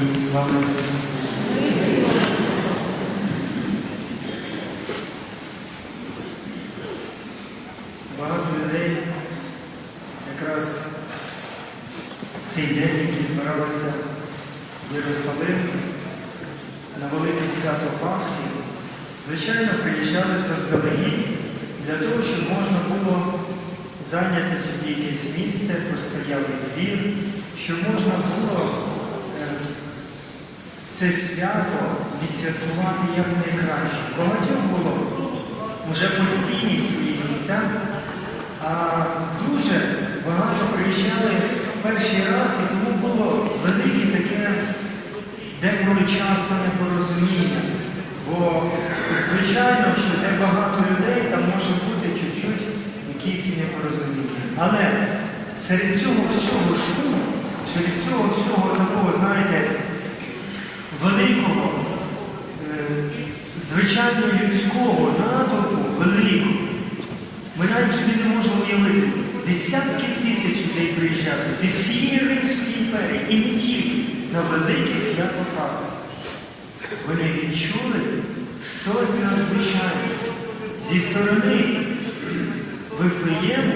Амінь. Слава Ісусу. Багато людей якраз цей день, які збиралися в Єрусалим на велике свято Пасхи, звичайно, приїжджали заздалегідь для того, щоб можна було зайняти собі якесь місце, постоялий двір, щоб можна було е, це свято відсвяткувати як найкраще. Багатьох було вже постійні свої місця, а дуже багато приїжджали перший раз, і тому було велике таке деколи часто непорозуміння. Бо, звичайно, що де багато людей, там може бути чуть-чуть якісь непорозуміння. Але серед цього всього шуму, серед цього всього такого, знаєте, великого, е, звичайно людського натовпу, великого, ми навіть собі не можемо уявити. Десятки тисяч людей приїжджали зі всієї Римської імперії і не тільки на велике свято Пасхи. Вони відчули щось надзвичайне зі сторони Вифлеєму,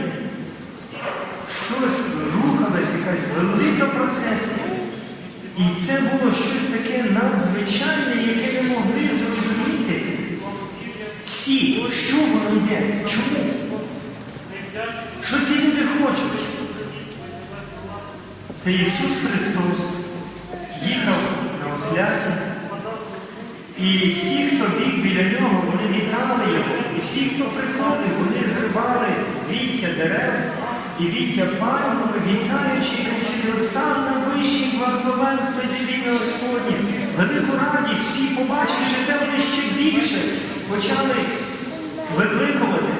щось рухалась, якась велика процесія. І це було щось таке надзвичайне, яке не могли зрозуміти всі, що воно йде, чому? Що ці люди хочуть? Це Ісус Христос їхав на осляті, і всі, хто біг біля нього, вони вітали його. І всі, хто приходив, вони зривали віття дерев і віття пальмами, вітаючи і кричали, сам на благословен, в ім'я Господнє. Велику радість, всі побачивши це, вони ще більше почали викликувати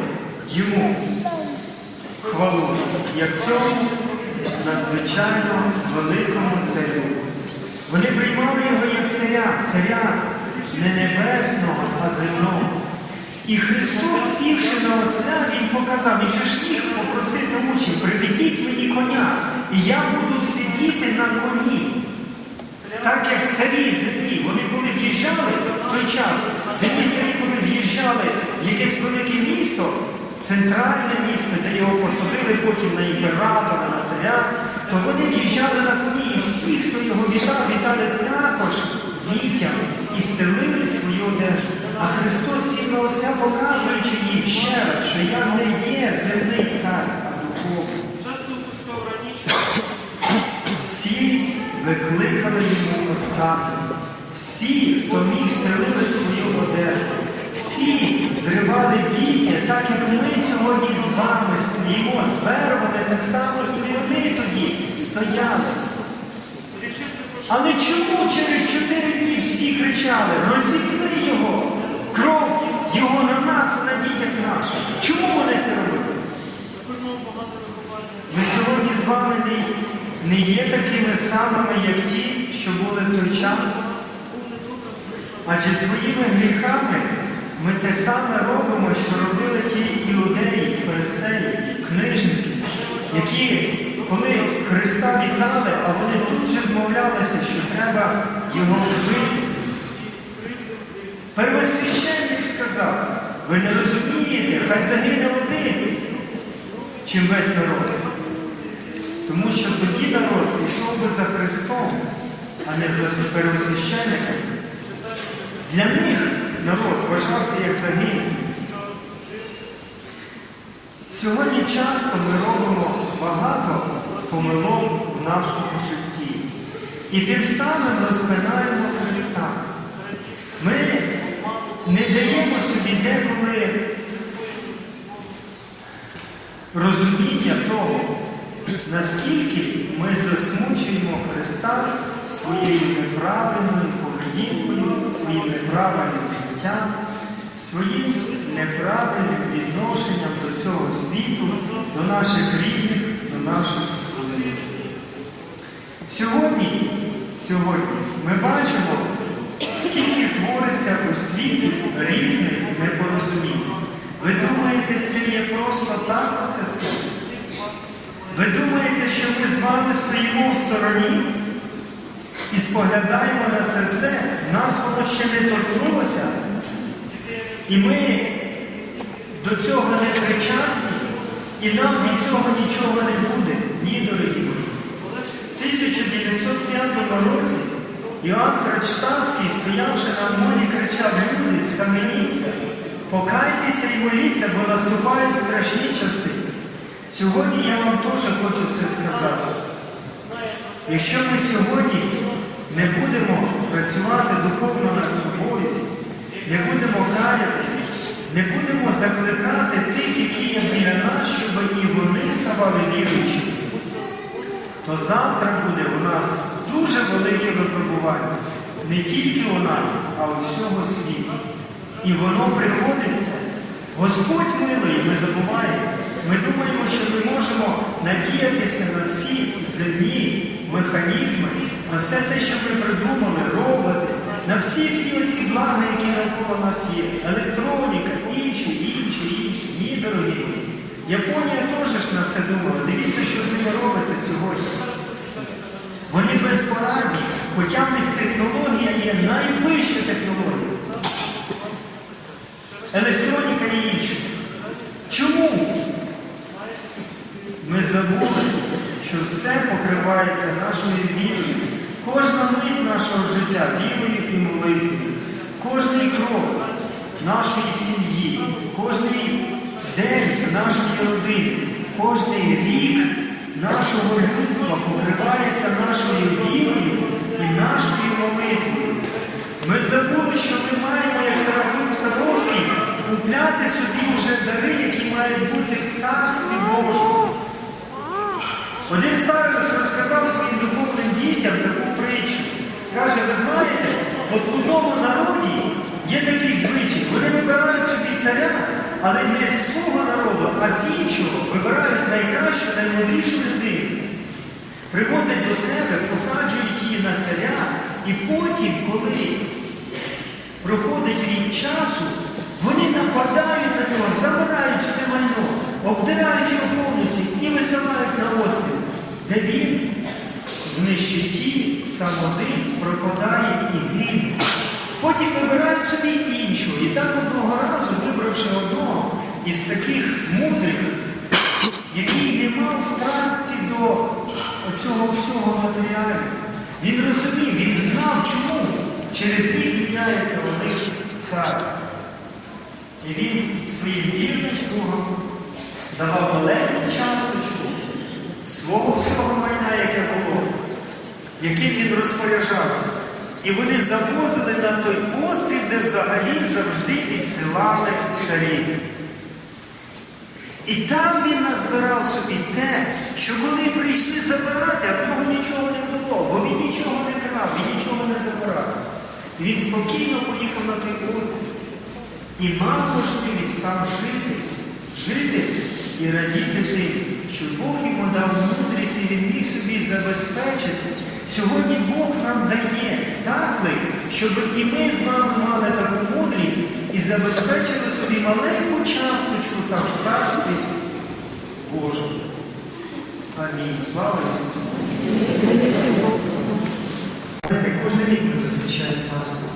йому хвалу, як цьому надзвичайно великому царю. Вони приймали його як царя, царя не небесного, а земного. І Христос, сівши на осля, Він показав, Він же ж міг попросити учнів, приведіть мені коня, і я буду сидіти на коні. Так як царі землі, вони коли в'їжджали в той час, землі царі, коли в'їжджали в якесь велике місто, центральне місто, де його посадили потім на імператора, на царя, то вони в'їжджали на коні, і всі, хто його вітав, вітали також вітям і стелили свою одежу. А Христос сів на осля, показуючи їм ще раз, що я не є земний цар, а духовний. Всі викликали йому осаду. Всі, хто міг стелили свою одежу. Всі зривали віття, так як ми сьогодні з вами стоїмо з так само і вони тоді стояли. Але чому через чотири дні всі кричали, розіпни його, кров його на нас і на дітях наших? Чому вони це робили? Ми сьогодні з вами не, не є такими самими, як ті, що були в той час. Адже своїми гріхами ми те саме робимо, що робили ті іудеї, фарисеї, книжники, які, коли Христа вітали, а вони тут же змовлялися, що треба його вбити. Первосвященник сказав, ви не розумієте, хай загине один, чим весь народ. Тому що тоді народ пішов би за Христом, а не за первосвященником. Для них народ вважався як загиблий. Сьогодні часто ми робимо багато помилок в нашому житті. І тим самим розпинаємо Христа. Ми не даємо собі деколи розуміння того, наскільки ми засмучуємо Христа своєю неправильною поведінкою, своїм неправильним життям, своїм неправильним відношенням цього світу, до наших рідних, до наших близьких. Сьогодні, сьогодні ми бачимо, скільки твориться у світі різних непорозумінь. Ви думаєте, це є просто так це все? Ви думаєте, що ми з вами стоїмо в стороні? і споглядаємо на це все, нас воно ще не торкнулося. І ми до цього не причасні, і нам від цього нічого не буде. Ні, дорогі мої. В 1905 році Іоанн Кронштадтський, стоявши на морі, кричав, люди, схаменіться, покайтеся і моліться, бо наступають страшні часи. Сьогодні я вам теж хочу це сказати. Якщо ми сьогодні не будемо працювати духовно над собою, не будемо каятися, не будемо закликати тих, які є біля нас, щоб і вони ставали віруючими, то завтра буде у нас дуже велике випробування. Не тільки у нас, а у всього світі. І воно приходиться. Господь милий, ми забуваємося. Ми думаємо, що ми можемо надіятися на всі земні механізми, на все те, що ми придумали, робити, на всі всі оці блага, які навколо нас є, електроніка, інші, інші, інші. Ні, дорогі. Японія теж на це думала. Дивіться, що з ними робиться сьогодні. Вони безпорадні, хоча в них технологія є найвища технологія. Електроніка і інша. Чому? Ми забули, що все покривається нашою вірою. Кожна мить нашого життя вірою і молитвою. Кожний крок нашої сім'ї, кожний день нашої родини, кожний рік нашого людства покривається нашою вірою і нашою молитвою. Ми забули, що ми маємо, як Серафим Саровський, купляти собі вже дари, які мають бути в Царстві Божому. Один старець розказав своїм духовним дітям таку притчу. Каже, ви знаєте, от в одному народі є такий звичай. Вони вибирають собі царя, але не з свого народу, а з іншого вибирають найкращу, наймудрішу людину. Привозять до себе, посаджують її на царя, і потім, коли проходить рік часу, вони нападають на нього, забирають все майно, обдирають його повністю і висилають на острів, де він в нищеті самоти пропадає і гине. Потім вибирають собі іншого. І так одного разу, вибравши одного із таких мудрих, який не мав страсті до цього всього матеріалу, він розумів, він знав, чому через рік міняється у цар. І він своїм вірним слугам давав маленьку часточку свого всього майна, яке було, яким він розпоряджався. І вони завозили на той острів, де взагалі завжди відсилали царів. І там він назбирав собі те, що коли прийшли забирати, а в нього нічого не було, бо він нічого не крав, він нічого не забирав. Він спокійно поїхав на той острів і мав можливість там жити, жити і радіти тим, що Бог йому дав мудрість і він міг собі забезпечити. Сьогодні Бог нам дає заклик, щоб і ми з вами мали таку мудрість і забезпечили собі маленьку часточку там в царстві Божому. Амінь. Слава Ісусу Христу! Кожен рік ми зустрічаємо Пасху.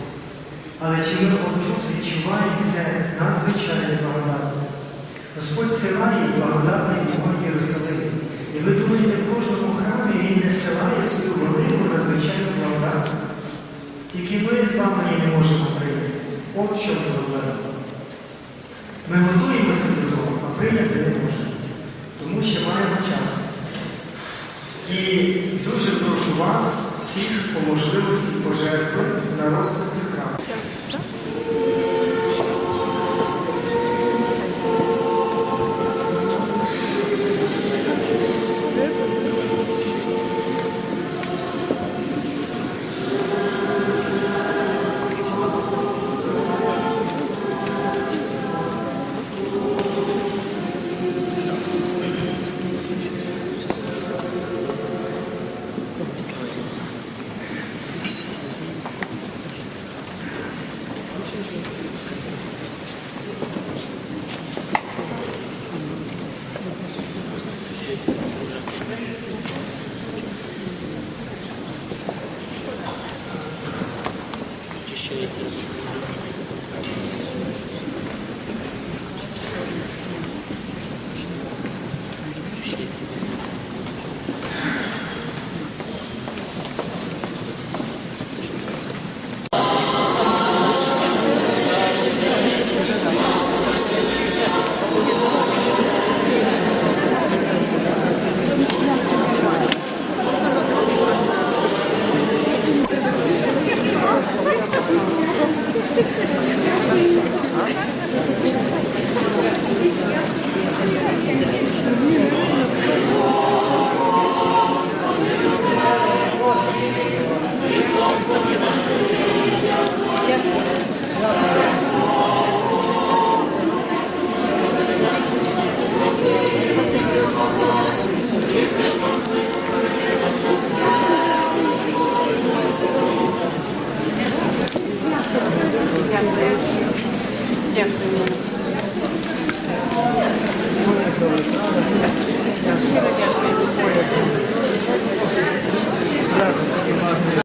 Але чи ми отут відчуваємо це надзвичайно благодатне? Господь силає благодатний вогонь Єрусалим. І ви думаєте, в кожному храмі Він не силає свою велику надзвичайну благодать. Тільки ми з вами її не можемо прийняти. От що проблема. Ми готуємося до того, а прийняти не можемо. Тому що маємо час. І дуже прошу вас всіх по можливості пожертви на розписи храму.